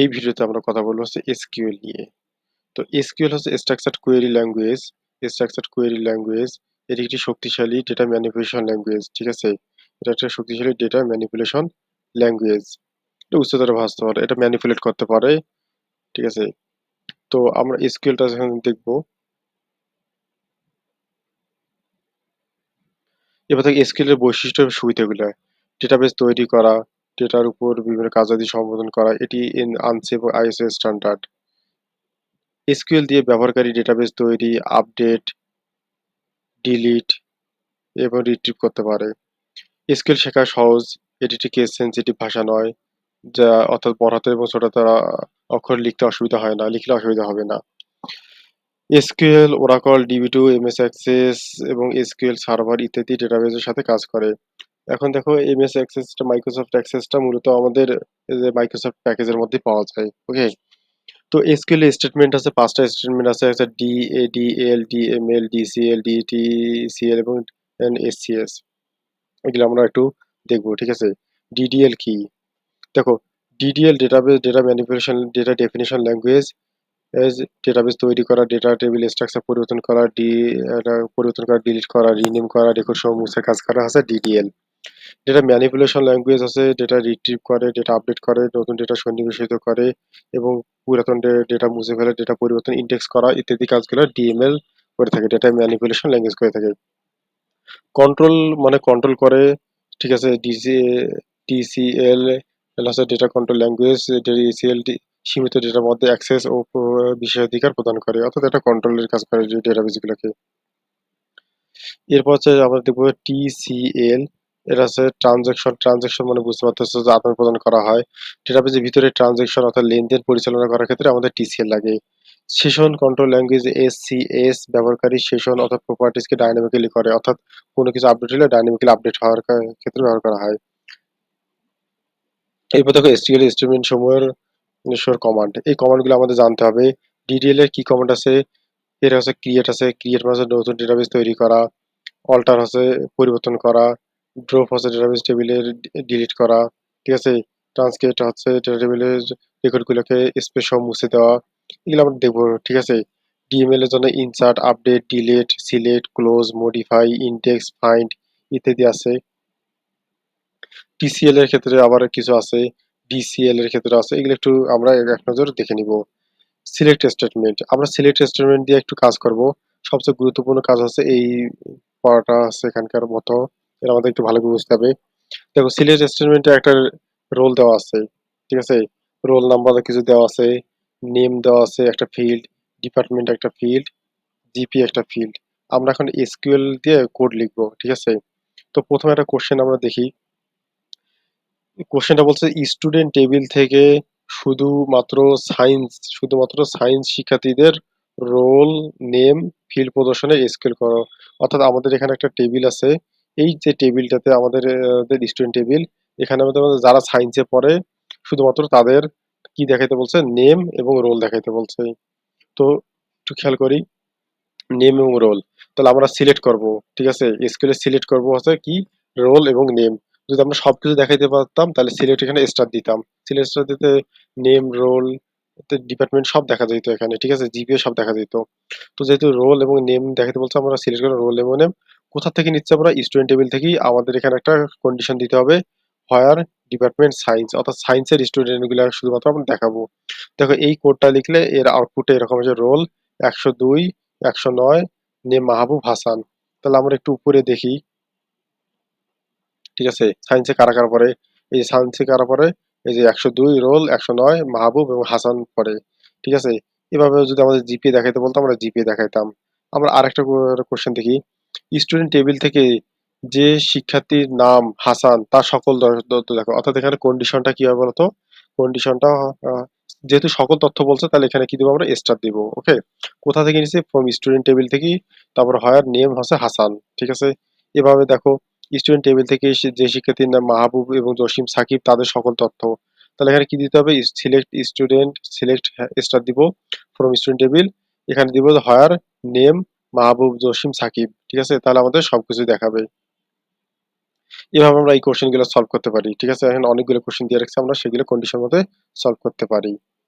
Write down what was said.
এই ভিডিওতে আমরা কথা বলব হচ্ছে এসকিউএল নিয়ে। তো এসকিউএল হচ্ছে structured query language structured query language এটি একটি শক্তিশালী ডেটা ম্যানিপুলেশন ল্যাঙ্গুয়েজ ঠিক আছে? এটা একটা শক্তিশালী ডেটা ম্যানিপুলেশন ল্যাঙ্গুয়েজ এটা উচ্চতর ভাসতে পারে এটা ম্যানিপুলেট করতে পারে, ঠিক আছে? তো আমরা এসকিউএলটা যখন দেখব। এবার থেকে এসকিউএল এর বৈশিষ্ট্য সুবিধাগুলো ডেটাবেস তৈরি করা ডেটার উপর বিভিন্ন কাজাদি সম্বোধন করা, এটি ইন আনসে এবং আইএসও স্ট্যান্ডার্ড। এসকিউএল দিয়ে ব্যবহারকারী ডেটাবেস তৈরি, আপডেট, ডিলিট এবং রিট্রিভ করতে পারে। এসকিউএল শেখা সহজ এটি একটি কেস সেন্সিটিভ ভাষা নয়, যা অর্থাৎ বড় এবং ছোট তারা অক্ষর লিখতে অসুবিধা হয় না, লিখলে অসুবিধা হবে না। SQL, Oracle, DB two, MS Access এবং এসকিউএল সার্ভার ইত্যাদি ডেটাবেসের সাথে কাজ করে। এখন দেখো এমএস অ্যাক্সেসটা মাইক্রোসফট অ্যাক্সেসটা মূলত আমাদের মাইক্রোসফট প্যাকেজের মধ্যে পাওয়া যায় ওকে তো এসকিউএল স্টেটমেন্ট আছে পাঁচটা স্টেটমেন্ট আছে একটা D A D L D M L D C L D T C L এবং এস সি এস এগুলো আমরা একটু দেখব, ঠিক আছে? ডিডিএল কি? দেখো DDL database data manipulation data definition language database তৈরি করা ডেটা টেবিল স্ট্রাকচার পরিবর্তন করা ডি পরিবর্তন করা ডিলিট করা রিনেম করা রেকর্ড সহ মুছে কাজ করা আছে ডিডিএল ডেটা ম্যানিপুলেশন ল্যাঙ্গুয়েজ আছে ডেটা রিট্রিভ করে ডেটা আপডেট করে, নতুন ডেটা সন্নিবেশিত করে এবং পুরাতন ডেটা মুছে ফেলে ডেটা পরিবর্তন ইন্ডেক্স করা ইত্যাদি কাজগুলো ডিএমএল করে থাকে ডেটা ম্যানিপুলেশন ল্যাঙ্গুয়েজ করে থাকে। কন্ট্রোল মানে কন্ট্রোল করে, ঠিক আছে ডিসি ডিসিএল হচ্ছে ডেটা কন্ট্রোল ল্যাঙ্গুয়েজ ডিসিএল সীমিত ডেটার মধ্যে অ্যাক্সেস ও বিশেষাধিকার প্রদান করে, অর্থাৎ এটা কন্ট্রোলের কাজ করে ডেটাবেসগুলোকে এরপর হচ্ছে আমরা দেখব টিসিএল এটা হচ্ছে ট্রানজেকশন ট্রানজেকশন মানে বুঝতে পারতেছে যে আদান প্রদান করা হয়। ডেটাবেসের ভিতরে ট্রানজেকশন অর্থাৎ লেনদেন পরিচালনা করার ক্ষেত্রে আমাদের টিসিএল লাগে। Session control language S C S ব্যবহারকারী সেশন অর্থাৎ প্রপার্টিসকে ডাইনামিক্যালি করে। অর্থাৎ কোনো কিছু আপডেট হলে ডাইনামিক্যালি আপডেট হওয়ার ক্ষেত্রে ব্যবহার করা হয়। এরপর দেখো এসটিএল ইনস্ট্রুমেন্ট সমূহের নিজস্বর কমান্ড এই কমান্ডগুলো আমাদের জানতে হবে। ডিডিএল এর কি কমান্ড আছে? এর হচ্ছে ক্রিয়েট আছে। ক্রিয়েট মানে নতুন ডেটাবেস তৈরি করা। অল্টার হচ্ছে পরিবর্তন করা। ড্রপ হচ্ছে ডেটাবেস টেবিলের ডিলিট করা, ঠিক আছে? ট্রান্সক্রিপ্ট হচ্ছে ডেটা টেবিলের রেকর্ডগুলোকে স্পেস সহ মুছে দেওয়া, এগুলো আমরা দেখব, ঠিক আছে? ডিএমএল এর জন্য insert update delete select close modify index find ইত্যাদি আছে। টিসিএল এর ক্ষেত্রে আবার কিছু আছে ডিসিএল এর ক্ষেত্রে আছে, এগুলো একটু আমরা এক নজর দেখে নিব। সিলেক্ট স্টেটমেন্ট আমরা সিলেক্ট স্টেটমেন্ট দিয়ে একটু কাজ করব। সবচেয়ে গুরুত্বপূর্ণ কাজ হচ্ছে এই পড়াটা আছে এখানকার মতো। এটা আমাদের একটু ভালো করে বুঝতে হবে। দেখো সিলেক্ট স্টেটমেন্টে একটা রোল দেওয়া আছে, ঠিক আছে? রোল নাম্বার কিছু দেওয়া আছে নেম দেওয়া আছে একটা ফিল্ড ডিপার্টমেন্ট একটা ফিল্ড জিপি একটা ফিল্ড আমরা এখন এসকিউএল দিয়ে কোড লিখব, ঠিক আছে? তো প্রথমে একটা কোশ্চেন আমরা দেখি। কোশ্চেনটা বলছে স্টুডেন্ট টেবিল থেকে শুধুমাত্র সায়েন্স শুধুমাত্র সায়েন্স শিক্ষার্থীদের রোল নেম ফিল্ড প্রদর্শনে স্কেল করো। অর্থাৎ আমাদের এখানে একটা টেবিল আছে এই যে টেবিলটাতে আমাদের স্টুডেন্ট টেবিল এখানে আমাদের যারা সায়েন্সে পড়ে, শুধুমাত্র তাদের কি দেখাইতে বলছে? নেম এবং রোল দেখাইতে বলছে। তো একটু খেয়াল করি নেম এবং রোল তাহলে আমরা সিলেক্ট করব, ঠিক আছে? স্কেলে সিলেক্ট করব হচ্ছে কি? রোল এবং নেম যদি আমরা সবকিছু দেখাইতে পারতাম, তাহলে সিলেক্ট এখানে স্টার দিতাম। সিলেক্ট স্টার দিতে নেম রোল ডিপার্টমেন্ট সব দেখা যেত এখানে, ঠিক আছে? জিপিএ সব দেখা যেত তো যেহেতু রোল এবং নেম দেখাতে বলছে, আমরা সিলেক্ট করে রোল এবং নেম কোথা থেকে নিচ্ছে আমরা? স্টুডেন্ট টেবিল থেকেই আমাদের এখানে একটা কন্ডিশন দিতে হবে। হায়ার ডিপার্টমেন্ট সায়েন্স অর্থাৎ সায়েন্সের স্টুডেন্টগুলো শুধুমাত্র আমরা দেখাবো। দেখো, এই কোডটা লিখলে এর আউটপুটে এরকম হচ্ছে রোল একশো দুই, একশো নয় নে মাহবুব হাসান। তাহলে আমরা একটু উপরে দেখি। ঠিক আছে? সায়েন্সে কারা কারা পড়ে? এই সায়েন্সে কারা পরে এই যে একশো দুই রোল একশো নয়, মাহবুব এবং হাসান পরে ঠিক আছে? এভাবে যদি আমাদের জিপিএ দেখাইতে বলতো আমরা জিপিএ দেখাইতাম। আমরা আরেকটা কোশ্চেন দেখি। স্টুডেন্ট টেবিল থেকে যে শিক্ষার্থীর নাম হাসান, তার সকল তথ্য দেখো। অর্থাৎ এখানে কন্ডিশনটা কি হবে বলতো? কন্ডিশনটা যেহেতু সকল তথ্য বলছে, তাহলে এখানে কি দেবো আমরা? স্টার দিব ওকে কোথা থেকে নিচ্ছি ফ্রম স্টুডেন্ট টেবিল থেকে তারপর হয়ার নেম হচ্ছে হাসান, ঠিক আছে? এভাবে দেখো স্টুডেন্ট টেবিল থেকে যে শিক্ষার্থীর নাম মাহবুব এবং জসিম সাকিব, তাদের সকল তথ্য। তাহলে এখানে কি দিতে হবে? সিলেক্ট স্টুডেন্ট সিলেক্ট স্টার দিব। ফ্রম স্টুডেন্ট টেবিল এখানে দিব হায়ার নেম মাহবুব জসিম সাকিব, ঠিক আছে তাহলে আমাদের সবকিছু দেখাবে এভাবে আমরা এই কোশ্চেনগুলো সলভ করতে পারি। ঠিক আছে? এখন অনেকগুলো কোশ্চেন দিয়ে রাখছে আমরা, সেগুলো কন্ডিশন মতে সলভ করতে পারি।